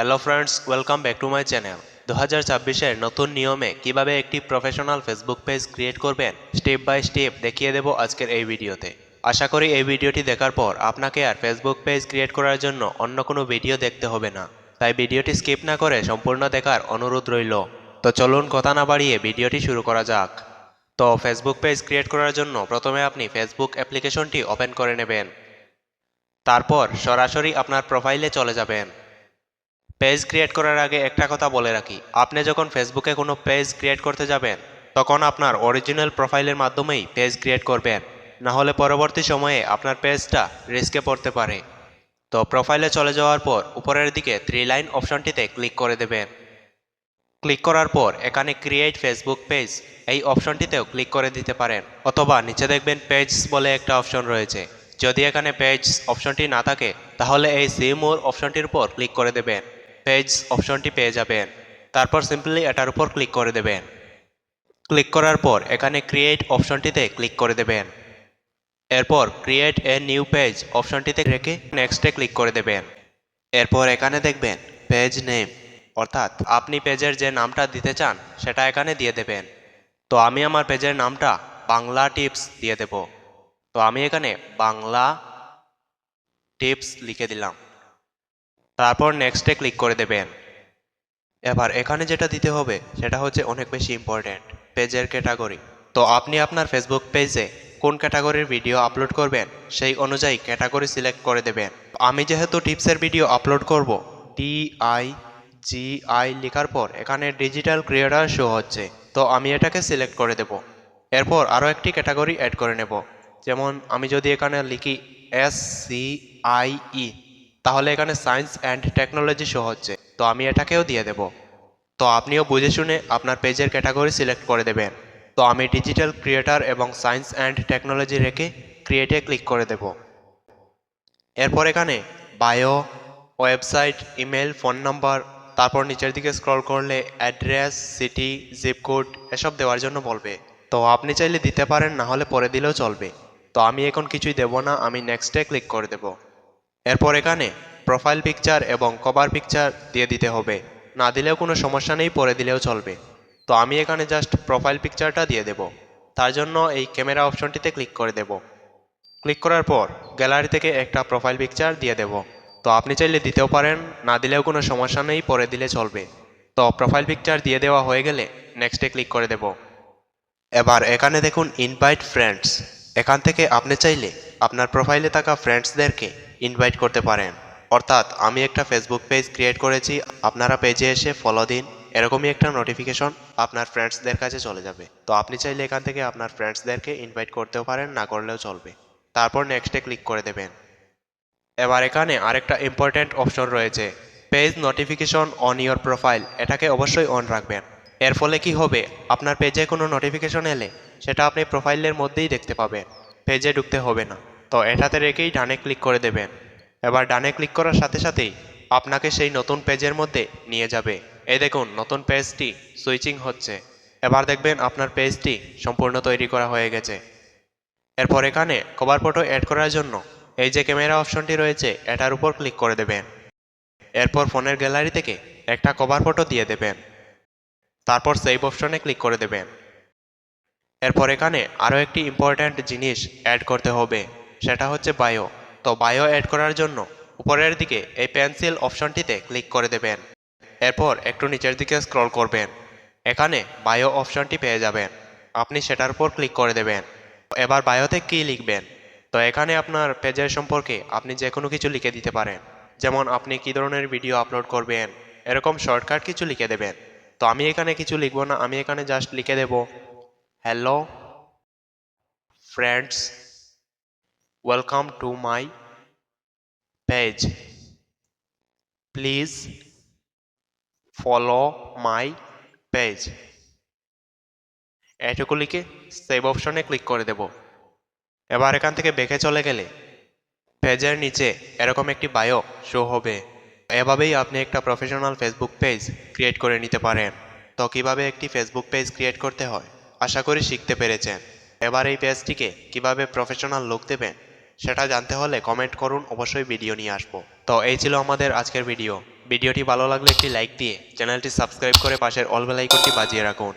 Hello friends welcome back to my channel দু হাজার ছাব্বিশের নতুন নিয়মে কীভাবে একটি প্রফেশনাল ফেসবুক পেজ ক্রিয়েট করবেন স্টেপ বাই স্টেপ দেখিয়ে দেব আজকের এই ভিডিওতে। আশা করি এই ভিডিওটি দেখার পর আপনাকে আর ফেসবুক পেজ ক্রিয়েট করার জন্য অন্য কোনো ভিডিও দেখতে হবে না। তাই ভিডিওটি স্কিপ না করে সম্পূর্ণ দেখার অনুরোধ রইল। তো চলুন কথা না বাড়িয়ে ভিডিওটি শুরু করা যাক। তো ফেসবুক পেজ ক্রিয়েট করার জন্য প্রথমে আপনি ফেসবুক অ্যাপ্লিকেশনটি ওপেন করে নেবেন। তারপর সরাসরি আপনার প্রোফাইলে চলে যাবেন। পেজ ক্রিয়েট করার আগে একটা কথা বলে রাখি। আপনি যখন ফেসবুকে কোনো পেজ ক্রিয়েট করতে যাবেন, তখন আপনার অরিজিনাল প্রোফাইলের মাধ্যমেই পেজ ক্রিয়েট করবেন। না হলে পরবর্তী সময়ে আপনার পেজটা রিস্কে পড়তে পারে। তো প্রোফাইলে চলে যাওয়ার পর উপরের দিকে থ্রি লাইন অপশনটিতে ক্লিক করে দেবেন। ক্লিক করার পর এখানে ক্রিয়েট ফেসবুক পেজ এই অপশনটিতেও ক্লিক করে দিতে পারেন। অথবা নিচে দেখবেন পেজ বলে একটা অপশন রয়েছে। যদি এখানে পেজ অপশনটি না থাকে, তাহলে এই সি মোর অপশনটির উপর ক্লিক করে দেবেন। পেজ অপশনটি পেয়ে যাবেন। তারপর সিম্পলি এটার উপর ক্লিক করে দেবেন। ক্লিক করার পর এখানে ক্রিয়েট অপশনটিতে ক্লিক করে দেবেন। এরপর ক্রিয়েট এ নিউ পেজ অপশনটিতে রেখে নেক্সটে ক্লিক করে দেবেন। এরপর এখানে দেখবেন পেজ নেম অর্থাৎ আপনি পেজের যে নামটা দিতে চান, সেটা এখানে দিয়ে দেবেন। তো আমি আমার পেজের নামটা বাংলা টিপস দিয়ে দেব। তো আমি এখানে বাংলা টিপস লিখে দিলাম। তারপর নেক্সটে ক্লিক করে দেবেন। এবার এখানে যেটা দিতে হবে, সেটা হচ্ছে অনেক বেশি ইম্পর্ট্যান্ট পেজের ক্যাটাগরি তো আপনি আপনার ফেসবুক পেজে কোন ক্যাটাগরির ভিডিও আপলোড করবেন, সেই অনুযায়ী ক্যাটাগরি সিলেক্ট করে দেবেন। আমি যেহেতু টিপসের ভিডিও আপলোড করব টি আই জি আই লেখার পর এখানে ডিজিটাল ক্রিয়েটার শো হচ্ছে, তো আমি এটাকে সিলেক্ট করে দেব। এরপর আরও একটি ক্যাটাগরি অ্যাড করে নেব, যেমন আমি যদি এখানে লিখি এস সি আই ই তাহলে এখানে সায়েন্স অ্যান্ড টেকনোলজি শো হচ্ছে। তো আমি এটাকেও দিয়ে দেব। তো আপনিও বুঝে শুনে আপনার পেজের ক্যাটাগরি সিলেক্ট করে দেবেন। তো আমি ডিজিটাল ক্রিয়েটার এবং সায়েন্স অ্যান্ড টেকনোলজি রেখে ক্রিয়েটে ক্লিক করে দেব। এরপর এখানে bio website email phone number তারপর নিচের দিকে স্ক্রল করলে অ্যাড্রেস সিটি জিপ কোড এসব দেওয়ার জন্য বলবে। তো আপনি চাইলে দিতে পারেন, না হলে পরে দিলেও চলবে। তো আমি এখন কিছুই দেব না, আমি নেক্সটে ক্লিক করে দেব। এরপর এখানে প্রোফাইল পিকচার এবং কভার পিকচার দিয়ে দিতে হবে। না দিলেও কোনো সমস্যা নেই, পরে দিলেও চলবে। তো আমি এখানে জাস্ট প্রোফাইল পিকচারটা দিয়ে দেব। তার জন্য এই ক্যামেরা অপশনটিতে ক্লিক করে দেব। ক্লিক করার পর গ্যালারি থেকে একটা প্রোফাইল পিকচার দিয়ে দেব। তো আপনি চাইলে দিতেও পারেন, না দিলেও কোনো সমস্যা নেই, পরে দিলে চলবে। তো প্রোফাইল পিকচার দিয়ে দেওয়া হয়ে গেলে নেক্সটে ক্লিক করে দেব। এবার এখানে দেখুন ইনভাইট ফ্রেন্ডস এখান থেকে আপনি চাইলে আপনার প্রোফাইলে থাকা ফ্রেন্ডসদেরকে ইনভাইট করতে পারেন। অর্থাৎ আমি একটা ফেসবুক পেজ ক্রিয়েট করেছি, আপনারা পেজে এসে ফলো দিন, এরকমই একটা নোটিফিকেশন আপনার ফ্রেন্ডসদের কাছে চলে যাবে। তো আপনি চাইলে এখান থেকে আপনার ফ্রেন্ডসদেরকে ইনভাইট করতেও পারেন, না করলেও চলবে। তারপর নেক্সটে ক্লিক করে দেবেন। এবার এখানে আরেকটা ইম্পর্ট্যান্ট অপশন রয়েছে। Page notification on your profile এটাকে অবশ্যই অন রাখবেন। এর ফলে কি হবে? আপনার পেজে কোনো নোটিফিকেশন এলে, সেটা আপনি প্রোফাইলের মধ্যেই দেখতে পাবেন। পেজে ঢুকতে হবে না। তো এটাতে রেখেই ডানে ক্লিক করে দেবেন। এবার ডানে ক্লিক করার সাথে সাথেই আপনাকে সেই নতুন পেজের মধ্যে নিয়ে যাবে। এই দেখুন, নতুন পেজটি সুইচিং হচ্ছে। এবার দেখবেন আপনার পেজটি সম্পূর্ণ তৈরি করা হয়ে গেছে। এরপর এখানে কভার ফটো অ্যাড করার জন্য এই যে ক্যামেরা অপশনটি রয়েছে, এটার উপর ক্লিক করে দেবেন। এরপর ফোনের গ্যালারি থেকে একটা কভার ফটো দিয়ে দেবেন। তারপর সেভ অপশনে ক্লিক করে দেবেন। এরপর এখানে আরও একটি ইম্পর্ট্যান্ট জিনিস অ্যাড করতে হবে। সেটা হচ্ছে বায়ো তো বায়ো অ্যাড করার জন্য উপরের দিকে এই পেন্সিল অপশনটিতে ক্লিক করে দেবেন। এরপর একটু নিচের দিকে স্ক্রল করবেন। এখানে বায়ো অপশনটি পেয়ে যাবেন। আপনি সেটার উপর ক্লিক করে দেবেন। এবার বায়োতে কী লিখবেন? তো এখানে আপনার পেজের সম্পর্কে আপনি যে কোনো কিছু লিখে দিতে পারেন। যেমন আপনি কী ধরনের ভিডিও আপলোড করবেন? এরকম শর্টকাট কিছু লিখে দেবেন। তো আমি এখানে কিছু লিখব না, আমি এখানে জাস্ট লিখে দেব। Hello friends welcome to my page please follow my page এটুকু লিখে সেভ অপশনে ক্লিক করে দেব। এবার এখান থেকে বেঁকে চলে গেলে পেজের নিচে এরকম একটি বায়ো শো হবে। এভাবেই আপনি একটা প্রফেশনাল ফেসবুক পেজ ক্রিয়েট করে নিতে পারেন। তো কীভাবে একটি ফেসবুক পেজ ক্রিয়েট করতে হয়? আশা করি শিখতে পেরেছেন। এবার এই পেজটিকে কীভাবে প্রফেশনাল লুক দেবেন? সেটা জানতে হলে কমেন্ট করুন, অবশ্যই ভিডিও নিয়ে আসব। তো এই ছিল আমাদের আজকের ভিডিও ভিডিওটি ভালো লাগলে একটি লাইক দিয়ে চ্যানেলটি সাবস্ক্রাইব করে পাশের অল বেল আইকনটি বাজিয়ে রাখুন।